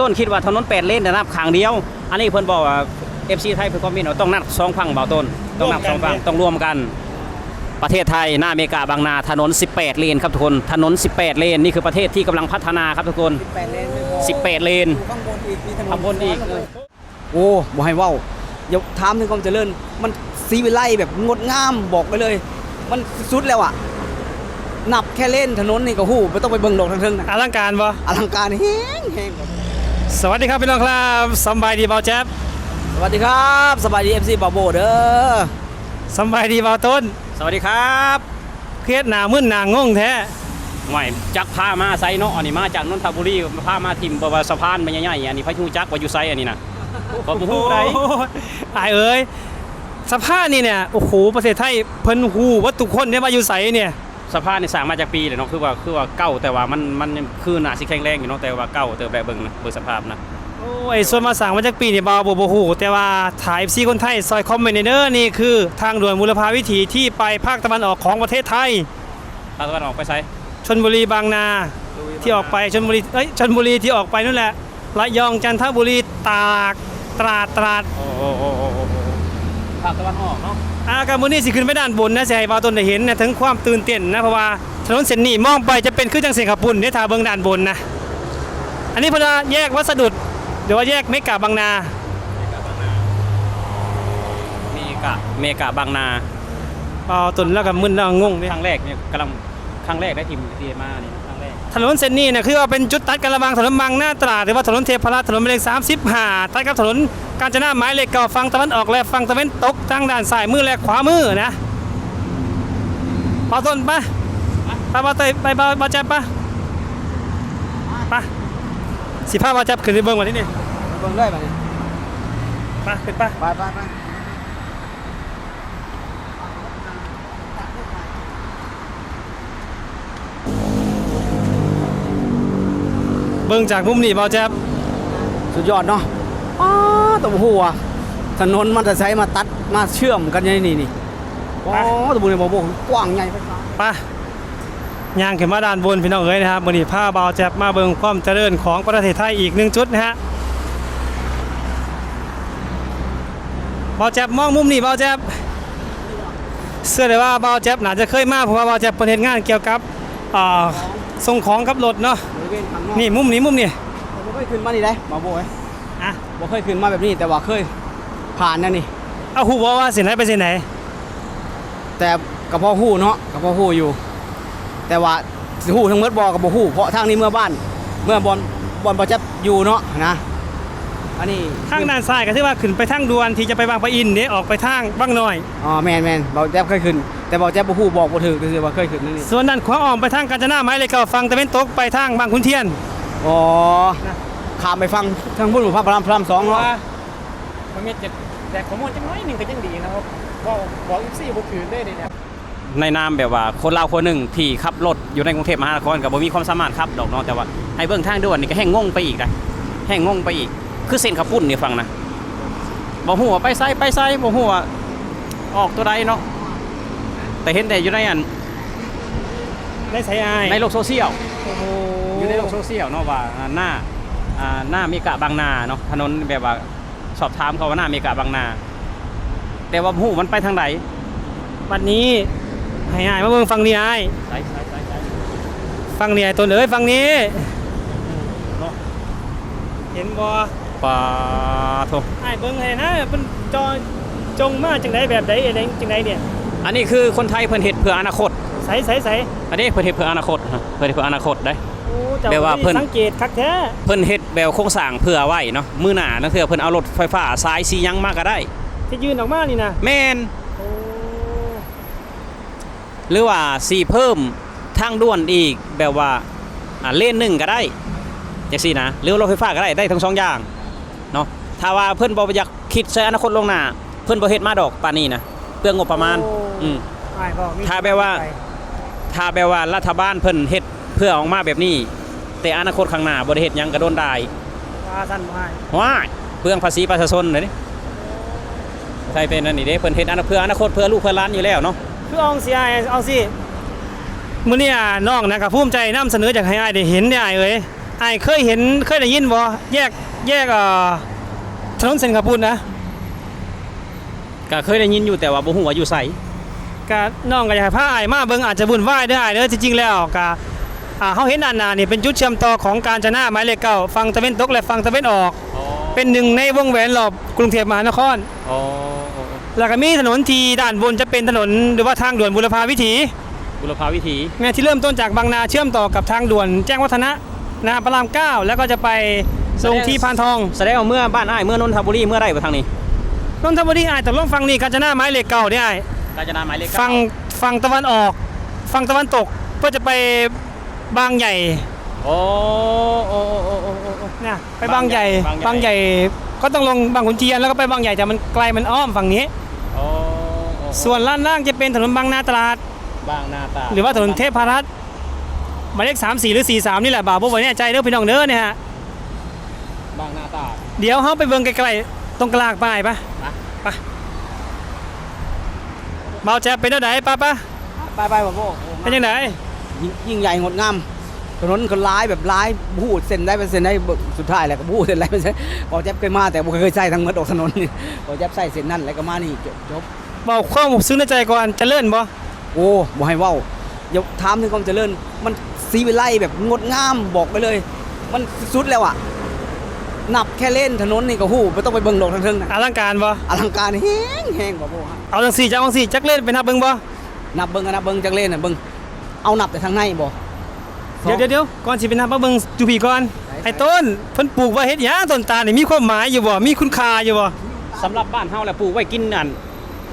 ต้นคิดว่าถนนแปดเลนแต่นับขางเดียว อันนี้เพิ่นบอกว่า FC ไทยเพิ่นคอมเมนต์ว่าต้องนับสองฝั่งเบาต้น ต้องนับสองฝั่งต้องรวมกัน ประเทศไทยหน้าอเมริกาบางนาถนน 18 เลนครับทุกคน ถนน 18 เลนนี่คือประเทศที่กำลังพัฒนาครับทุกคนแปดเลนไม่พอ18 เลนข้างบนอีกมีถนนข้างบนอีกโอ้บ่ให้เว้าอย่าถามถึงความเจริญ มันสีวิไลแบบงดงามบอกไปเลย มันสุดแล้วอะนับแค่เล่นถนนนี่ก็หู้ไม่ต้องไปเบิ่งดอกทั้งเทิงนะอลังการบ่อลังการแห้งแห้ง สวัสดีครับพี่น้องครับสำบายดีเบาแจ๊บสวัสดีครับสบายดีเอฟซีบาโบเด้อสำบายดีเบาต้น สวัสดีครับเครียดหนามึนหนางงแท้หวยจักพามาไซเนาะอันนี้มาจากนนทบุรีพามาทิมบว่าสะพานมันใหญ่ๆอันนี้พระชูจักว่าอยู่ไซอันนี้นะบ่บ่ฮู้ได้โอ้ยอายเอ้ยสภาพนี่เนี่ยโอ้โหประเทศไทยเพิ่นฮู้ว่าทุกคนเนี่ยมาอยู่ไสเนี่ย สะพานนี่สร้างมาจากปีเลยเนาะคือว่าคือว่าเก่าแต่ว่ามันมันคือหนาสิแข็งแรงอยู่เนาะแต่ว่าเก่าแต่แบบเบิ่งนะเบิ่งสภาพนะโอ้ยส่วนมาสั่งมาจากปีนี่บ่าวบ่บ่ฮู้แต่ว่าถ่ายซีคนไทยซอยคอมเมนต์เด้อนี่คือทางด่วนมูลภาวิถีที่ไปภาคตะวันออกของประเทศไทยตาตะวันออกไปไซชนบุรีบางนาที่ออกไปชนบุรีเอ้ยชนบุรีที่ออกไปนั่นแหละระยองจันทบุรีตากตราดตราดโอ้โอ้โอ้โอ้โอ้โอ้ ภาคตะวันออกเนาะอากามื้อนี้สิขึ้นไปด้านบนนะสิให้บ่าวต้นได้เห็นนะถึงความตื่นเต้นนะเพราะว่าถนนเส้นนี้มองไปจะเป็นคือจังเสียงขับปุ่นเนี่ยถ้าเบิ่งด้านบนนะอันนี้เพนว่าแยกวัสดุหรือว่าแยกเมกะบางนาเมกะเมกะบางนาบ่าวต้นแล้วก็มึนแล้วก็งงเนี่ยครั้งแรกเนี่ยกำลังครั้งแรกได้ทีมทีมานี่ครั้งแรก ถนนเส้นนี้นะคือว่าเป็นจุดตัดกันระหว่างถนนบางหน้าตราดหรือว่าถนนเทพรัตน์ถนนหมายเลข35ตัดกับถนนกาญจนาหมายเลขเก่าฝั่งตะวันออกและฝั่งตะวันตกทางด้านซ้ายมือและขวามือนะบ่าวต้นปไปบ่าวเตยไปบ่าวบ่าวแจ๊บปไปสิพาบ่าวแจ๊บขึ้นไปเบิ่งวันนี้นี่เบิ่งเลยบัดนี้ไปขึ้นไปไปไปไป บิ่งจากมุมนี้บ่าวแจ๊บสุดยอดเนาะอ้าตัวหูอะถนนมันจะใช้มาตัดมาเชื่อมกันอย่างนี้นี่โอ้ตัวบุญในบ่โบกว้างใหญ่ไปครับไปย่างขึ้นมาด้านบนพี่น้องเอ้ยนะครับวันนี้พาบ่าวแจ๊บมาเบิ่งความเจริญของประเทศไทยอีกหนึ่งจุดนะฮะบ่าวแจ๊บมองมุมนี้บ่าวแจ๊บเชื่อเลยว่าบ่าวแจ๊บน่าจะเคยมาเพราะว่าบ่าวแจ๊บเป็นเฮ็ดงานเกี่ยวกับ อ่าส่งของกับรถเนาะบริเวณข้างนอกนี่มุมนี้มุมนี้บ่เคยขึ้นมานี่ได้บ่โบเอ้ยอะบ่เคยขึ้นมาแบบนี้แต่ว่าเคยผ่านนั่นนี่ เอาฮู้บ่ว่าเส้นไหนไปเส้นไหนแต่กับพ่อฮู้เนาะกับพ่อฮู้อยู่ แต่ว่าสิฮู้ทั้งหมดบ่กับบ่ฮู้เพราะทางนี้เมื่อบ้าน เมื่อบอลบอลบ่จะอยู่เนาะนะ อันนี้ทางด้านซ้ายก็คือว่าขึ้นไปทางด่วนที่จะไปบางปะอินเนี่ยออกไปทางบางน้อย อ๋อแม่นแม่นบ่แจ๊บเคยขึ้น แต่บ่แจ๊บบ่ฮู้บอกบ่ถูกคือว่าเคยขึ้นนั่นนี่ส่วนด้านขวาออกไปทางกาญจนาหมายเลขเก่าฝั่งตะวันตกไปทางบางขุนเทียนอ๋อข้ามไปฟังทางพุ่นพระพระรามพระรามสองเนาะมันมีเจ็ดแต่ข้อมูลจังน้อยหนึ่งก็ยังดีนะครับบอกบอกอีซี่บ่คืนได้เลยเนี่ยในนามแบบว่าคนลาวคนหนึ่งที่ขับรถอยู่ในกรุงเทพมหานครกับบ่มีความสามารถขับดอกเนาะแต่ว่าให้เบิ่งทางด่วนนี่ก็แห้งงงไปอีกนะแห้งงงไปอีก คือเส้นขับปุ่นนี่ฟังนะบ่ฮู้ว่าไปไซไปไซบ่ฮู้ว่าออกตัวใดเนาะแต่เห็นแต่อยู่ในอันได้ใช้อายในโลกโซเชียลโอ้โหอยู่ในโลกโซเชียลเนาะว่าอ่าหน้าอ่าหน้าเมกะบางนาเนาะถนนแบบว่าสอบถามเขาว่าหน้าเมกะบางนา แต่ว่าหูมันไปทางไหนวันนี้ให้อายมาเบิ่งฟังนี่อายใช่ใช่ใช่ใช่ฟังนี่อายตัวเอ้ยฟังนี้เนาะเห็นบ่ ปาโทอายเบิ่งให้นะเป็นจอจงมาจังไดแบบใดอะไรจังไดเนี่ยอันนี้คือคนไทยเพิ่นเฮ็ดเพื่ออนาคต ใสใสใสอันนี้เพิ่นเฮ็ดเพื่ออนาคตฮะเพิ่นเฮ็ดเพื่ออนาคตได้ โอ้เจ้าแปลว่าเพิ่น สังเกตคักแท้เพิ่นเฮ็ดแบบโครงสร้างเพื่อไว้เนาะมื้อหน้านั่นคือเพิ่นเอารถไฟฟ้าสายสีหยังมาก็ได้ ที่ยืนออกมานี่นะแม่นโอ้หรือว่าสีเพิ่มทางด่วนอีกแบบว่าอ่าเลนหนึ่งก็ได้จังซี่นะหรือรถไฟฟ้าก็ได้ได้ทั้งสองอย่าง เนาะถ้าว่าเพิ่นบ่อยากคิดใช้อนาคตลวงหน้า เพิ่นบ่เฮ็ดมาดอกปานนี้นะเปลืองงบประมาณโอืมอายบอกมีถ้าแปลว่า ถ้าแปลว่ารัฐบาลเพิ่นเฮ็ดเพื่อออกมาแบบนี้ แต่อนาคตข้างหน้าบ่ได้เฮ็ดหยังก็โดนได้ว่าสั้นบ่อายว้ายเปลืองภาษีประชาชนเลยนี่ใช่เป็นนั่นนี่เด้เพิ่นเฮ็ดอนาเพื่ออนาคตเพื่อลูกเพื่อหล้านอยู่แล้วเนาะคือเอาสิอายเอาสิมื้อนี้อะน้องนะครับภูมิใจนำเสนอจากให้อายได้เห็นได้อายเอ้ยไอ้ายเคยเห็นเคยได้ยินบ่แยก แยกเอ่อถนนเส้นขบุนนะก็เคยได้ยินอยู่แต่ว่าบ่ฮู้ว่าอยู่ไสก็น้องก็อยากให้พาไอ้ายมาเบิ่งอาจจะบุญไหว้ได้อ้ายเด้อจริงๆแล้วก็อ่าเฮาเห็นด้านหน้านี่เป็นจุดเชื่อมต่อของการจนาหมายเลขเก้าฝั่งตะเวนตกและฝั่งตะเวนออก เป็นหนึ่งในวงแหวนรอบกรุงเทพมหานครอ๋อแล้วก็มีถนนที่ด้านบนจะเป็นถนนหรือว่าทางด่วนบุรพาวิถีบุรพาวิถีแม่ที่เริ่มต้นจากบางนาเชื่อมต่อกับทางด่วนแจ้งวัฒนะนาพระรามเก้าแล้วก็จะไป ลงที่พานทองแสดงว่าเมื่อบ้านอ้ายเมื่อนนทบุรีเมื่อใดบ่ทางนี้นนทบุรีอ้ายแต่ลงฟังนี่กาญจนาหมายเลขเก่าเนี่ยอ้ายกาญจนาหมายเลขฝั่งฝั่งตะวันออกฝั่งตะวันตกก็จะไปบางใหญ่โอ้โอ้โอ้โอ้โอ้โอ้เนี่ยไปบางใหญ่บางใหญ่บางใหญ่ก็ต้องลงบางขุนเทียนแล้วก็ไปบางใหญ่แต่มันไกลมันอ้อมฝั่งนี้โอ้โอ้ส่วนล่านล่างจะเป็นถนนบางนาตลาดบางนาตราดหรือว่าถนนเทพรัตน์หมายเลข3 4หรือ4 3นี่แหละบ่าวบ่บ่แน่ใจเด้อพี่น้องเด้อเนี่ยฮะ บางนาตราด เดี๋ยวเฮาไปเบิ่งไกลๆตรงกลางป้ายปะไปไปเบาแจ๊บเป็นเท่าไหนป้าป้าไปไปบ่โบเป็นยังไงยิ่งยิ่งใหญ่งดงามถนนคนร้ายแบบร้ายบูดเส้นได้เป็นเส้นได้บ่สุดท้ายแล้วก็บูดเส้นได้เป็นเส้นพอแจ๊บเคยมาแต่บ่เคยใส่ทั้งหมดออกถนนนี่พอแจ๊บใส่เส้นนั่นแล้วก็มานี่จบจบเบาความซึ้งในใจก่อนเจะเลื่อนบ่โอ้บ่ให้เว้าอย่าถามถึงความเจริญมันสีวิไลแบบงดงามบอกไปเลย มันสุดแล้วอะ นับแค่เล่นถนนนี่ก็หู้ไม่ต้องไปเบิ่งดอกทางเทิงนะอลังการบ่อลังการแห้งแห้งบ่โบฮะเอาจังสี่จังสี่จักเล่นไปนับเบิ่งบ่นับเบิ่งกันนับเบิ่งจักเล่นน่ะเบิ่งเอานับแต่ทางในบ่เดี๋ยวเดี๋ยวเดี๋ยวก่อนสิไปนับมาเบิ่งจูพีก่อนไหนไอ้ต้นเพิ่นปลูกไว้เฮ็ดหยังต้นตาลนี่มีความหมายอยู่บ่มีคุณค่าอยู่บ่สำหรับบ้านเฮาแล้วปลูกไว้กินอัน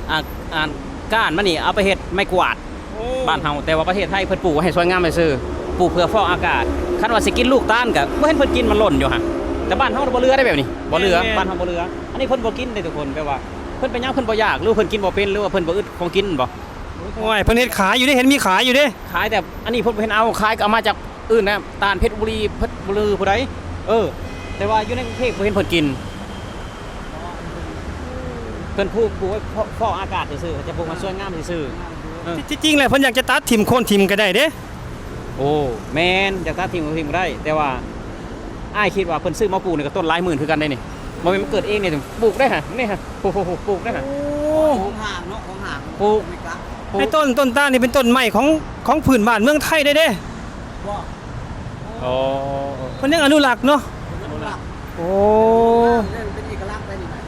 อ่าอ่านก้านมันนี่เอาไปเฮ็ดไม้กวาดบ้านเฮาแต่ว่าประเทศไทยเพิ่นปลูกไว้ให้สวยงามไปซื่อปลูกเพื่อฟอกอากาศคันว่าสิกินลูกตาลก็บ่เห็นเพิ่นกินมันหล่นอยู่ฮะ แต่บ้านเฮาบ่เรือได้แบบนี้บ่เรือบ้านเฮาบ่เรืออันนี้เพิ่นบ่กินได้ทุกคนแปลว่าเพิ่นเป็นหยังเพิ่นบ่อยากหรือเพิ่นกินบ่เป็นหรือว่าเพิ่นบ่อึดของกินบ่โอ้ยเพิ่นเฮ็ดขายอยู่เด้เห็นมีขายอยู่เด้ขายแต่อันนี้เพิ่นบ่เห็นเอาขายก็เอามาจากอื่นนะตาลเพชรบุรีเพชรบุรีผู้ใดเออ แต่ว่าอยู่ในกรุงเทพบ่เห็นเพิ่นกินเพิ่นปลูกปลูกไว้ฟอกฟอกอากาศซื่อๆจะปลูกมันสวยงามซื่อๆเออ ที่จริงๆแล้วเพิ่นอยากจะตัดถิ่มโคนถิ่มก็ได้เด้โอ้แมนจากตัดทิ้งก็ทิ้งบ่ได้ แต่ว่า อ้ายคิดว่าเพิ่นซื้อมาปลูกนี่ก็ต้นหลายหมื่นคือกันได้นี่บ่แม่นมันเกิดเองนี่ถึงปลูกได้ฮะนี่ฮะปลูกๆๆปลูกได้ฮะ ของห่างเนาะของห่างปลูก ไม่กล้าปลูก ไอ้ต้นต้นตาลนี่เป็นต้นไม้ของของพื้นบ้านเมืองไทยได้เด้ว่าโอ้เพิ่นยังอนุรักษ์เนาะเป็นหลักโอ้เล่นเป็นเอกลักษณ์ได้นี่นะ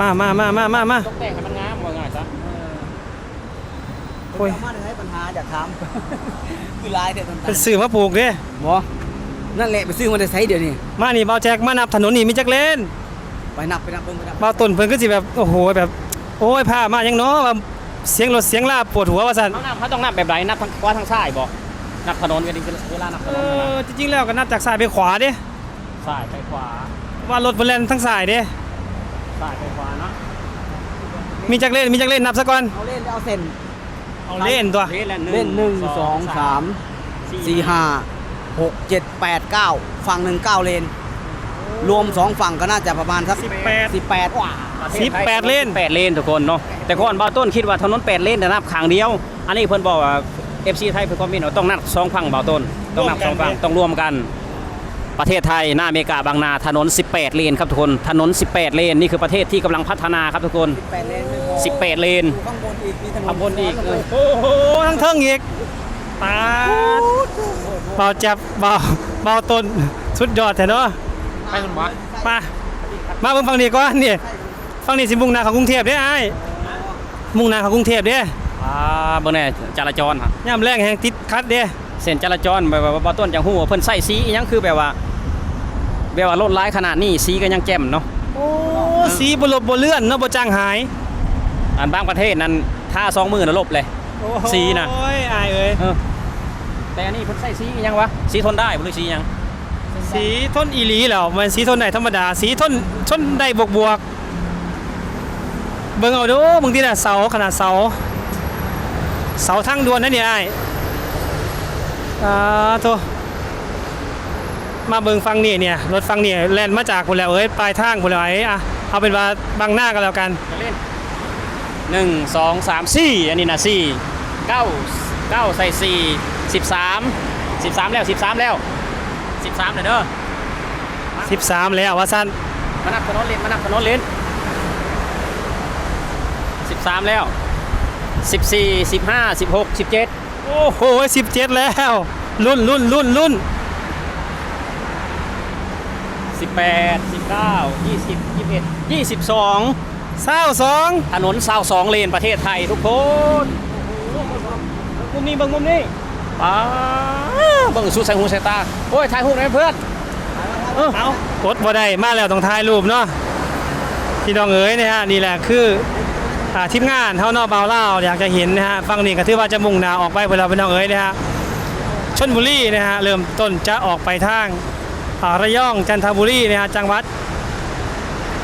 มามามามามามาต้องแต่งให้มันงามว่าง่ายซะ โอ้ยสามารถให้ปัญหาอยากถามคือลายเด็ดต้นเป็นสื่อมาปลูกเด้บ่นั่นแหละไปซื้อมาได้ใช้เดี๋ยวนี้มานี่เบาแจกมานับถนนนี่มีจักเลนไปนับไปนับเบิ่งไปนับเบาต้นเพิ่นก็สิแบบโอ้โหแบบโอ้ยผ้ามายังเนาะว่าเสียงรถเสียงลาปวดหัวว่าซั่นเขานับเขาต้องนับแบบไหนนับทางขวาทางซ้ายบ่นับถนนกันดีเวลานับถเอนนนะอจริงๆแล้วก็นับจากซ้ายไปขวาเด้ซ้ายไปขวาว่ารถเพิ่นแล่นทั้งซ้ายเด้ซ้ายไปขวาเนาะมีจักเลนมีจักเลนนับซะก่อนเอาเล่นแล้วเอาเส้น เอาเลนตัวเล่นแล้วเล่นหนึ่งสองสามสี่ห้าหกเจ็ดแปดเก้าฝั่งหนึ่งเก้าเลน รวมสองฝั่งก็น่าจะประมาณสักสิบแปดสิบแปดว้าสิบแปดเลนแปดเลนทุกคนเนาะแต่ก่อนบ่าวต้นคิดว่าถนนแปดเลนแต่นับข้างเดียว อันนี้เพิ่นบอกว่า FC ไทยเพิ่นคอมเมนต์ว่าต้องนับสองฝั่งบ่าวต้น ต้องนับสองฝั่งต้องรวมกัน ประเทศไทยหน้าอเมริกาบางนาถนน 18 เลนครับทุกคนถนน 18 เลนนี่คือประเทศที่กำลังพัฒนาครับทุกคนสิบแปดเลนไม่พอ18 เลนข้างบนอีกมีถนนข้างบนอีกเออโอ้โหทั้งเทิงอีกปาดเบาจับเบาเบาต้นสุดยอดแท้เนาะไปคุณหมอมามาเบิ่งฝั่งนี้ก่อนนี่ฝั่งนี้สิมุ่งหน้าเข้ากรุงเทพเด้ไอ้ายมุ่งหน้าเข้ากรุงเทพเด้อ่าเบิ่งแน่จราจรครับย่ำแรงแห่งติดคัดเด้เส้นจราจรแบบว่าบ่าวต้นจังฮู้ว่าเพิ่นใส่สีอีหยังคือแบบว่า แบบว่ารถหลายขนาดนี้สีก็ยังแจ่มเนาะโอ้สีบลบบเลื่อนเนาะบ่จางหาย อันบางประเทศนั้นท่าสองมือน่ะลบเลย สีน่ะ โอ้ยอายเอ้ยเออแต่อันนี้เพิ่นใส่สีอีหยังวะสีทนได้บ่หรือสีหยังสีทนอีหลีแล้วมันสีทนไหนธรรมดา สีทนทนได้บวกบวกเบิ่งเอาดูบางทีน่ะเสาขนาดเสา เสาทางด่วนนั่นนี่ไอ้ายอ่าโต มาเบิ่งฟังนี่เนี่ยรถฟังนี่แล่นมาจากพุ่นแล้วเอ้ยปลายทางพุ่นแล้วไอ้อะเอาเป็นว่าบางหน้ากันแล้วกันจะเล่นหนึ่งสองสามสี่อันนี้นะสี่เก้าเก้าใส่สี่สิบสาม13แล้ว13แล้ว13เลยเด้อ13แล้วว่าสั้นมานับถนนเลนมานับถนนเลน13แล้ว14 15 16 17โอ้โห17แล้วรุ่นรุ่นรุ่นรุ่น 18 19 20 21 22เศร้าสองถนนเศร้าสองเลนประเทศไทยทุกคนมุมนี้เบิ่งมุมนี้ป้าเบิ่งสุดใส่หูใส่ตา โอ้ย ถ่ายรูปหน่อยเพื่อนเออเอากดบ่ได้มาแล้วต้องถ่ายรูปเนาะพี่น้องเอ๋ยนะฮะนี่แหละคืออ่าทีมงานเฮาเนอกเบาเล่าวอยากจะเห็นนะฮะฟังนี่ก็ถือว่าจะมุ่งหน้าออกไปเวลาพี่น้องเอ๋ยนะฮะชนบุรีนะฮะเริ่มต้นจะออกไปทางอ่า ระยองจันทบุรีนะฮะจังหวัด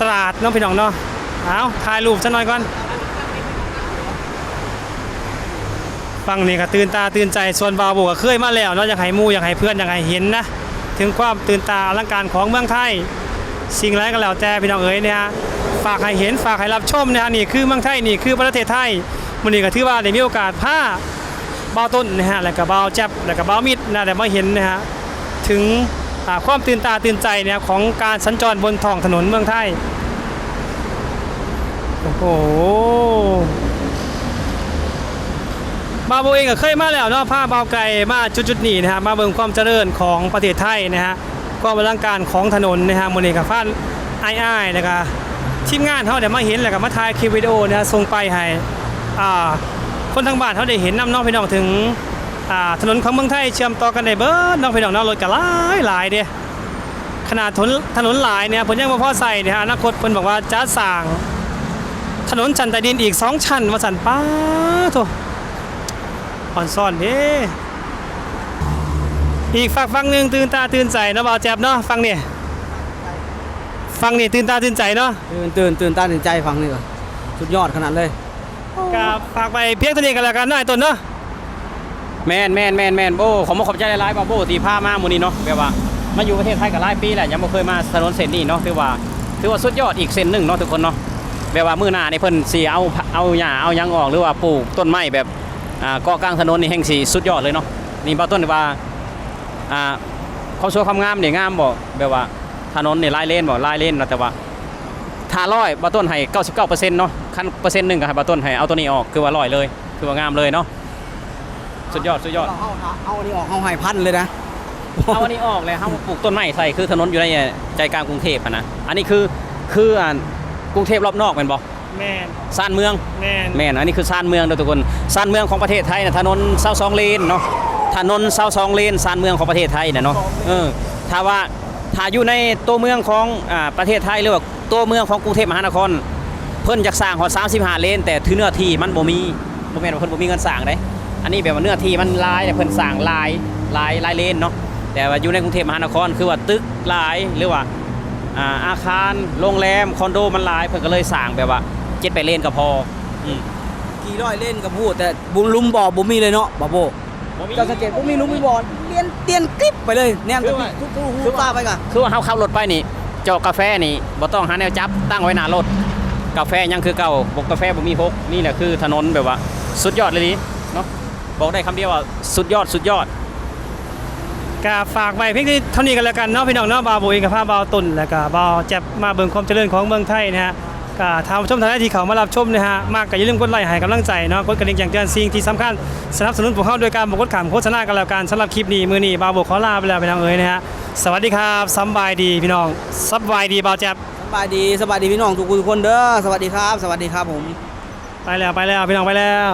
ตราดน้องพี่น้องเนาะเอาถ่ายรูปซะหน่อยก่อนฟังนี่ก็ตื่นตาตื่นใจส่วนบาวโบก็เคยมาแล้วเนาะอยากให้มู่อยากให้เพื่อนอยากให้เห็นนะถึงความตื่นตาอลังการของเมืองไทยสิ่งไรก็แล้วแต่พี่น้องเอ๋ยเนี่ยฝากให้เห็นฝากให้รับชมนะฮะนี่คือเมืองไทยนี่คือประเทศไทยมันนี่ก็ถือว่าได้มีโอกาสพาเบาต้นนะฮะแล้วก็เบาแจ๊บแล้วก็เบามิดนะแต่มาเห็นนะฮะถึง ความตื่นตาตื่นใจเนี่ยของการสัญจรบนท้องถนนเมืองไทย โอ้โหบาโบเองก็เคยมาแล้วเนาะพาเบาไกลมาจุดๆนี้นะฮะมาเบิ่งความเจริญของประเทศไทยนะฮะความอลังการของถนนนะฮะโมื้อนี้ก็ฟ้านอ้ายๆแล้วก็ทีมงานเฮาได้มาเห็นแล้วก็มาถ่ายคลิปวิดีโอนะฮะส่งไปให้คนทางบ้านเขาได้เห็นนำน้องพี่น้องถึง ถนนของเมืองไทยเชื่อมต่อกันได้เบิดเน้องพี่น้องเนาะรถก็หลายหลายเด้ขนาดถนนถนนหลายเนี่ยเพิ่นยังบ่พอใส่เนี่ยฮะอนาคตเพิ่นบอกว่าจะสร้างถนนชั้นใต้ดินอีกสองชั้นว่าซั่นป้าโธ่อ่อนซ่อนเด้อีกฝักฟังหนึ่งตื่นตาตื่นใจเนาะบ่าวแจ๊บเนาะฟังนี่ฟังนี่ตื่นตาตื่นใจเนาะตื่นตื่นตื่นตาตื่นใจฟังนี่ก่อนสุดยอดขนาดเลยกับฝากไปเพียงเท่านี้กันแล้วกันเนาะไอ้ต้นเนาะ แมนแมนแมนแมนโบขอมาขอบใจหลายๆบาโบตีผ้ามาหมูนี้เนาะแบบว่ามาอยู่ประเทศไทยกับหลายปีแหละยังไม่เคยมาถนนเส้นนี้เนาะถือว่าถือว่าสุดยอดอีกเส้นหนึ่งเนาะทุกคนเนาะแบบว่ามื้อหน้าในเพิ่นสิเอาเอาหญ้าเอายังออกหรือว่าปลูกต้นไม้แบบอ่าเกาะกลางถนนนี่แห่งสิสุดยอดเลยเนาะนี่บ่าต้นว่าอ่าความสวยความงามนี่งามบ่แบบว่าถนนนี่ลายเลนบ่ลายเลนเนาะแต่ว่าถ้าร้อยบ่าต้นให้99%เนาะคันเปอร์เซ็นต์หนึงก็ให้บ่าต้นให้เอาตัวนี้ออกคือว่าร้อยเลย คือว่างามเลยเนาะ สุดยอดสุดยอด เอาเอาเอาอันนี้ออกเอาให้พันเลยนะเอาอันนี้ออกเลยครับปลูกต้นไม้ใส่คือถนนอยู่ในใจกลางกรุงเทพอะนะอันนี้คือคืออ่ากรุงเทพรอบนอกเป็นบอกแม่นซานเมืองแม่นแม่นอันนี้คือซานเมืองเด้อทุกคนซานเมืองของประเทศไทยนะถนนเศร้าสองเลนเนาะถนนเศร้าสองเลนซานเมืองของประเทศไทยนะเนาะเออถ้าว่าถ้าอยู่ในตัวเมืองของอ่าประเทศไทยหรือว่าตัวเมืองของกรุงเทพมหานคร เพิ่นอยากสร้างหอ35 เลนแต่ถือเนื้อที่มันบ่มีบ่แม่นว่าเพิ่นบ่มีเงินสร้างเด้ อันนี้แบบว่าเนื้อที่มันหลายแต่เพิ่นสร้างหลายหลายหลายเลนเนาะแต่ว่าอยู่ในกรุงเทพมหานครคือว่าตึกหลายหรือว่าอ่าอาคารโรงแรมคอนโดมันหลาย เพิ่นก็เลยสร้างแบบว่า7 8เลนก็พออืมกี่ร้อยเล่นกับพูดแต่บุมลุมบ่อบุมีเลยเนาะบ่โบเจ้าสังเกตบุมีลุมมีบ่อเลียนเตียนกริบไปเลยเนี่ยคือว่าทุกทุกหูตาไปก่ะคือว่าเฮาขับรถไปนี่เจาะกาแฟนี่บ่ต้องหาแนวจับตั้งไว้หน้ารถกาแฟยังคือเก่าบกกาแฟบ่มีพกนี่แหละคือถนนแบบว่า สุดยอดเลยนี่เนาะ บอกได้คำเดียวว่าสุดยอดสุดยอดก็ฝากไปเพียงเท่านี้กันแล้วกันเนาะพี่น้องเนาะบาวโบเองกับพาบาวต้นแล้วก็บาวแจ๊บมาเบิ่งความเจริญของเมืองไทยนะฮะก็ทางผู้ชมทางหน้าที่เขามารับชมนะฮะมากก็อย่าลืมกดไลค์ให้กำลังใจเนาะกดกระดิ่งแจ้งเตือนสิ่งที่สำคัญสนับสนุนพวกเขาโดยการบอกกดขามโฆษณากันแล้วกันสำหรับคลิปนี้มือนี้บาวโบขอลาไปแล้วพี่น้องเอ๋ยนะฮะสวัสดีครับสำบายดีพี่น้องสบายดีบาวแจ๊บสบายดีสบายดีพี่น้องทุกคนเด้อสวัสดีครับ สวัสดีครับผม ไปแล้วไปแล้วพี่น้องไปแล้ว